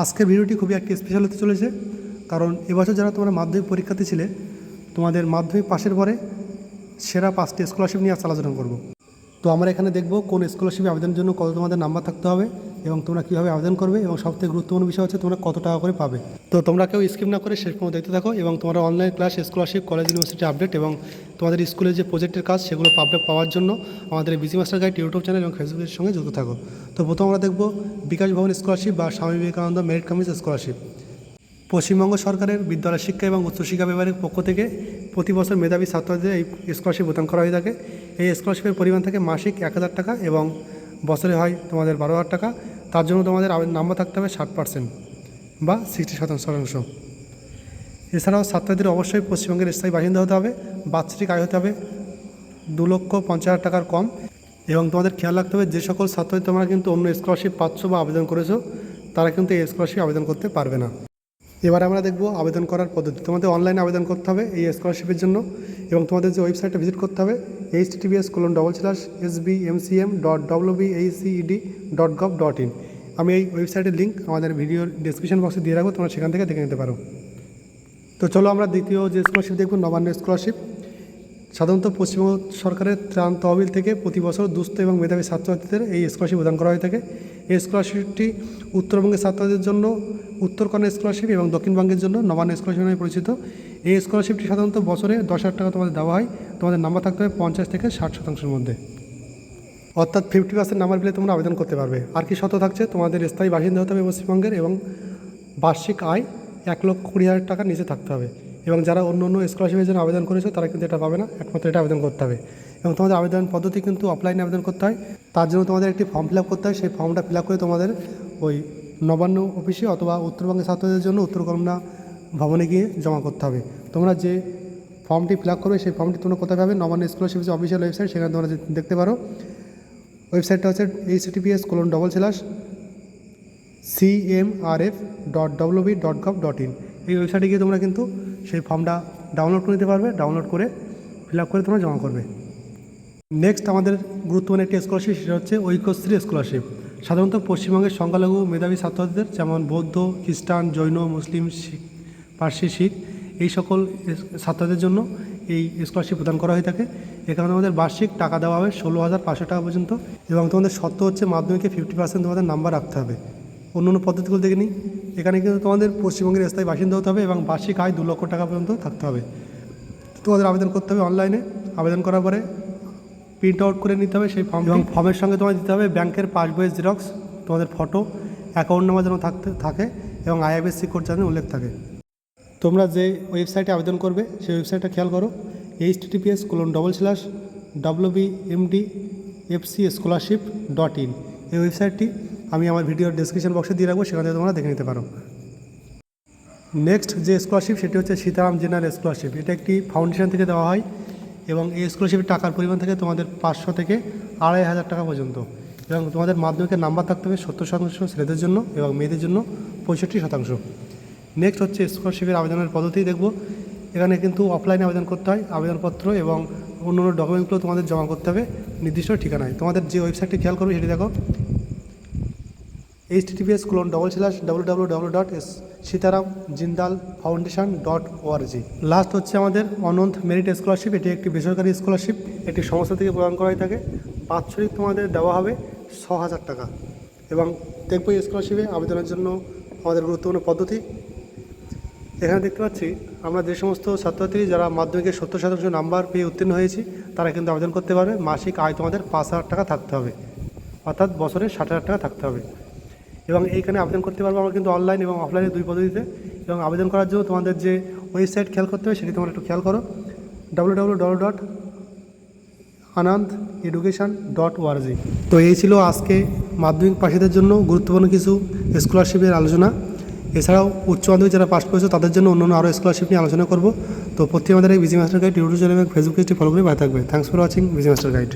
আজকের ভিডিওটি খুবই একটি স্পেশাল হতে চলেছে। কারণ এবছর যারা তোমার মাধ্যমিক পরীক্ষাতে ছিলে, তোমাদের মাধ্যমিক পাশের পরে সেরা পাঁচটি স্কলারশিপ নিয়ে আজ আলোচনা করব। তো আমরা এখানে দেখব কোন স্কলারশিপে আবেদনের জন্য কত তোমাদের নাম্বার থাকতে হবে। এবং তোমরা কীভাবে আবেদন করবে এবং সবথেকে গুরুত্বপূর্ণ বিষয় হচ্ছে তোমরা কত টাকা করে পাবে। তো তোমরা কেউ স্কিপ না করে শেষ পর্যন্ত দেখতে থাকো এবং তোমরা online class scholarship college university update এবং তোমাদের স্কুলের যে প্রজেক্টের কাজ সেগুলো আপডেট পাওয়ার জন্য আমাদের BG master guide YouTube channel এবং ফেসবুকের সঙ্গে যুক্ত থাকো। তো প্রথম আমরা দেখব বিকাশ ভবন স্কলারশিপ বা স্বামী বিবেকানন্দ মেরিট কামিজ স্কলারশিপ পশ্চিমবঙ্গ সরকারের বিদ্যালয় শিক্ষা এবং উচ্চশিক্ষা বিভাগের পক্ষ থেকে প্রতি বছর মেধাবী ছাত্রদের এই স্কলারশিপ প্রদান করা হয়ে থাকে। এই স্কলারশিপের পরিমাণ থাকে মাসিক এক হাজার টাকা এবং বছরে হয় তোমাদের বারো হাজার টাকা, তার জন্য তোমাদের নাম্বার থাকতে হবে ষাট পার্সেন্ট বা সিক্সটি শতাংশ শতাংশ। এছাড়াও ছাত্রদের অবশ্যই পশ্চিমবঙ্গের স্থায়ী বাসিন্দা হতে হবে, বাৎসরিক আয় হতে হবে দু লক্ষ পঞ্চাশ হাজার টাকার কম এবং তোমাদের খেয়াল রাখতে হবে যে সকল ছাত্রদের তোমরা কিন্তু অন্য স্কলারশিপ পাচ্ছ বা আবেদন করেছ, তারা কিন্তু এই স্কলারশিপ আবেদন করতে পারবে না। এবার আমরা দেখব আবেদন করার পদ্ধতি। তোমাদের অনলাইনে আবেদন করতে হবে এই স্কলারশিপের জন্য এবং তোমাদের যে ওয়েবসাইটটা ভিজিট করতে হবে H TVS colon double slash S B M C M dot CED dot gov dot in আমি এই ওয়েবসাইটের লিঙ্ক আমাদের ভিডিওর ডিসক্রিপশন বক্সে দিয়ে রাখব, তোমরা সেখান থেকে দেখে নিতে পারো। তো চলো আমরা দ্বিতীয় যে স্কলারশিপ দেখব, নবান্ন স্কলারশিপ সাধারণত পশ্চিমবঙ্গ সরকারের ত্রাণ তহবিল থেকে প্রতি বছর দুস্থ এবং মেধাবী ছাত্রছাত্রীদের এই স্কলারশিপ প্রদান করা হয়ে থাকে। এই স্কলারশিপটি উত্তরবঙ্গের ছাত্রদের জন্য, উত্তরকন্যা স্কলারশিপ এবং দক্ষিণবঙ্গের জন্য নবান্ন স্কলারশিপ নামে পরিচিত। এই স্কলারশিপটি সাধারণত বছরে দশ হাজার টাকা তোমাদের দেওয়া হয়। তোমাদের নাম্বার থাকতে হবে পঞ্চাশ থেকে ষাট শতাংশের মধ্যে। অর্থাৎ ফিফটি পার্সেন্ট নাম্বার পেলে তোমরা আবেদন করতে পারবে। আর কি শত থাকছে? তোমাদের স্থায়ী বাসিন্দা হতে হবে পশ্চিমবঙ্গের এবং বার্ষিক আয় এক লক্ষ কুড়ি হাজার টাকার নিচে থাকতে হবে। এবং যারা অন্য অন্য স্কলারশিপের জন্য আবেদন করেছ, তারা কিন্তু এটা পাবে না। একমাত্র এটা আবেদন করতে হবে। এবং তোমাদের আবেদন পদ্ধতি কিন্তু অফলাইনে আবেদন করতে হয়। তার জন্য তোমাদের একটি ফর্ম ফিল করতে হয়। সেই ফর্মটা ফিল করে তোমাদের ওই নবান্ন অফিসে অথবা উত্তরবঙ্গের ছাত্রদের জন্য উত্তরকন্যা ভবনে গিয়ে জমা করতে হবে। তোমরা যে ফর্মটি ফিল করবে, সেই ফর্মটি তোমরা কোথায় পাবে? নবান্ন স্কলারশিপ যে অফিসিয়াল ওয়েবসাইট সেখানে তোমরা দেখতে পারো। ওয়েবসাইটটা হচ্ছে H TPS colon double slash CMRF dot WB dot gov dot in এই ওয়েবসাইটে গিয়ে তোমরা কিন্তু সেই ফর্মটা ডাউনলোড করে নিতে পারবে ডাউনলোড করে ফিল আপ করে তোমরা জমা করবে। নেক্সট আমাদের গুরুত্বপূর্ণ একটি স্কলারশিপ সেটা হচ্ছে ঐক্যশ্রী স্কলারশিপ সাধারণত পশ্চিমবঙ্গের সংখ্যালঘু মেধাবী ছাত্রদের, যেমন বৌদ্ধ, খ্রিস্টান, জৈন, মুসলিম, শিখ, পার্সি, শিখ, এই সকল ছাত্রদের জন্য এই স্কলারশিপ প্রদান করা হয়ে থাকে। এখানে তোমাদের বার্ষিক টাকা দেওয়া হবে ষোলো হাজার পাঁচশো টাকা পর্যন্ত এবং তোমাদের শর্ত হচ্ছে মাধ্যমিকে ফিফটি পার্সেন্ট তোমাদের নাম্বার রাখতে হবে। অন্য অন্য পদ্ধতিগুলো দেখে নিই। এখানে কিন্তু তোমাদের পশ্চিমবঙ্গের স্থায়ী বাসিন্দা হতে হবে এবং বার্ষিক আয় দু লক্ষ টাকা পর্যন্ত থাকতে হবে। তোমাদের আবেদন করতে হবে অনলাইনে আবেদন করার পরে প্রিন্ট আউট করে নিতে হবে সেই ফর্ম এবং ফর্মের সঙ্গে তোমার দিতে হবে ব্যাংকের পাসবইয়ের জেরক্স তোমাদের ফটো অ্যাকাউন্ট নাম্বার যেন থাকতে থাকে এবং আইএফএসসি কোড যেন উল্লেখ থাকে। তোমরা যে ওয়েবসাইটে আবেদন করবে সেই ওয়েবসাইটটা খেয়াল করো। H TPS colon double slash W B MD FC scholarship dot in এই ওয়েবসাইটটি আমি আমার ভিডিওর ডিসক্রিপশন বক্সে দিয়ে রাখব, সেখান থেকে তোমরা দেখে নিতে পারো। নেক্সট যে স্কলারশিপ সেটি হচ্ছে সীতারাম জেনারেল স্কলারশিপ এটা একটি ফাউন্ডেশন থেকে দেওয়া হয় এবং এই স্কলারশিপের টাকার পরিমাণ থেকে তোমাদের পাঁচশো থেকে আড়াই হাজার টাকা পর্যন্ত। এবং তোমাদের মাধ্যমিকের নাম্বার থাকতে হবে সত্তর শতাংশ ছেলেদের জন্য এবং মেয়েদের জন্য পঁয়ষট্টি শতাংশ। নেক্সট হচ্ছে স্কলারশিপের আবেদনের পদ্ধতি দেখব। এখানে কিন্তু অফলাইনে আবেদন করতে হয়, আবেদনপত্র এবং অন্য অন্য ডকুমেন্টগুলো তোমাদের জমা করতে হবে নির্দিষ্ট ঠিকানায়। তোমাদের যে ওয়েবসাইটটি খেয়াল করবে সেটি দেখো। H TPS colon double slash W W W dot S Sitaram Jindal foundation dot ORG last হচ্ছে আমাদের অনন্ত মেরিট স্কলারশিপ এটি একটি বেসরকারি স্কলারশিপ একটি সংস্থা থেকে প্রদান করা হয়ে থাকে। বাৎসরিক তোমাদের দেওয়া হবে ছ হাজার টাকা। এবং দেখব স্কলারশিপে আবেদনের জন্য আমাদের গুরুত্বপূর্ণ পদ্ধতি। এখানে দেখতে পাচ্ছি, আমরা যে সমস্ত ছাত্রছাত্রী যারা মাধ্যমিকের সত্তর শতাংশ নাম্বার পেয়ে উত্তীর্ণ হয়েছি, তারা কিন্তু আবেদন করতে পারবে। মাসিক আয় তোমাদের পাঁচ হাজার টাকা থাকতে হবে। অর্থাৎ বছরে ষাট হাজার টাকা থাকতে হবে। এবং এইখানে আবেদন করতে পারব আমরা কিন্তু অনলাইন এবং অফলাইনে দুই পদ্ধতিতে। এবং আবেদন করার জন্য তোমাদের যে ওয়েবসাইট খেয়াল করতে হবে, সেটি তোমরা একটু খেয়াল করো। W W W dot Anand education dot ORG তো এই ছিল আজকে মাধ্যমিক পাশীদের জন্য গুরুত্বপূর্ণ কিছু স্কলারশিপের আলোচনা। এছাড়াও উচ্চ মাধ্যমিক যারা পাশ করেছে, তাদের জন্য অন্য আরও স্কলারশিপ নিয়ে আলোচনা করব। তো প্রত্যেক আমাদের এই BG master guide YouTube channel এবং ফেসবুক পেজটি ফলো করে পাই থাকবে। Thanks for watching BG master guide